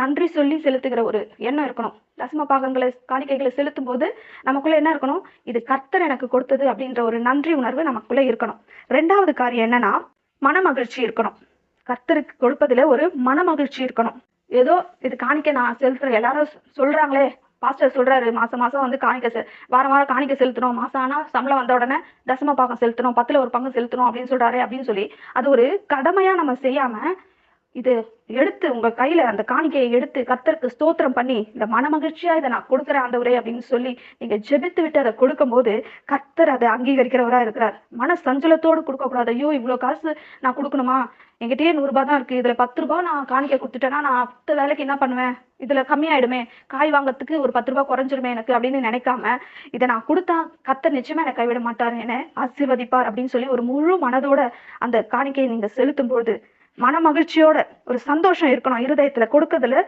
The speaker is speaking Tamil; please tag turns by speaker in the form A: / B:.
A: நன்றி சொல்லி செலுத்துகிற ஒரு எண்ணம் இருக்கணும். தசம பாகங்களை காணிக்கைகளை செலுத்தும் போது நமக்குள்ள என்ன இருக்கணும்? இது கர்த்தர் எனக்கு கொடுத்தது அப்படின்ற ஒரு நன்றி உணர்வு நமக்குள்ள இருக்கணும். ரெண்டாவது காரியம் என்னன்னா மனமகிழ்ச்சி இருக்கணும். கர்த்தருக்கு கொடுப்பதுல ஒரு மனமகிழ்ச்சி இருக்கணும். ஏதோ இது காணிக்க நான் செலுத்துறேன் எல்லாரும் சொல்றாங்களே பாஸ்டர் சொல்றாரு மாசம் மாசம் வந்து காணிக்க செ வாரம் வாரம் காணிக்க செலுத்தணும். மாசம் ஆனா சம்பளம் வந்த உடனே தசம பாகம் செலுத்தணும் பத்துல ஒரு பங்கு செலுத்தணும் அப்படின்னு சொல்றாரு அப்படின்னு சொல்லி அது ஒரு கடமையா நம்ம செய்யாம இது எடுத்து உங்க கையில அந்த காணிக்கையை எடுத்து கர்த்தருக்கு ஸ்தோத்திரம் பண்ணி இந்த மனமகிழ்ச்சியா இதை நான் கொடுக்குறேன் உரை அப்படின்னு சொல்லி நீங்க ஜெபித்து விட்டு அதை கொடுக்கும் போது கர்த்தர் அதை அங்கீகரிக்கிறவரா இருக்கிறார். மன சஞ்சலத்தோடு கொடுக்க கூடாது ஐயோ இவ்வளவு காசு நான் கொடுக்கணுமா? என்கிட்டயே நூறு ரூபாய் தான் இருக்கு. இதுல பத்து ரூபாய் நான் காணிக்கை கொடுத்துட்டேன்னா நான் அடுத்த வேலைக்கு என்ன பண்ணுவேன்? இதுல கம்மியாயிடுமே. காய் வாங்கறதுக்கு ஒரு பத்து ரூபாய் குறைஞ்சிருமே எனக்கு அப்படின்னு நினைக்காம இதை நான் கொடுத்தா கர்த்தர் நிச்சயமா எனக்கு கைவிட மாட்டார். என ஆசீர்வதிப்பார் அப்படின்னு சொல்லி ஒரு முழு மனதோட அந்த காணிக்கையை நீங்க செலுத்தும் பொழுது மன மகிழ்ச்சியோட ஒரு சந்தோஷம் இருக்கணும் இருதயத்துல கொடுக்கறதுல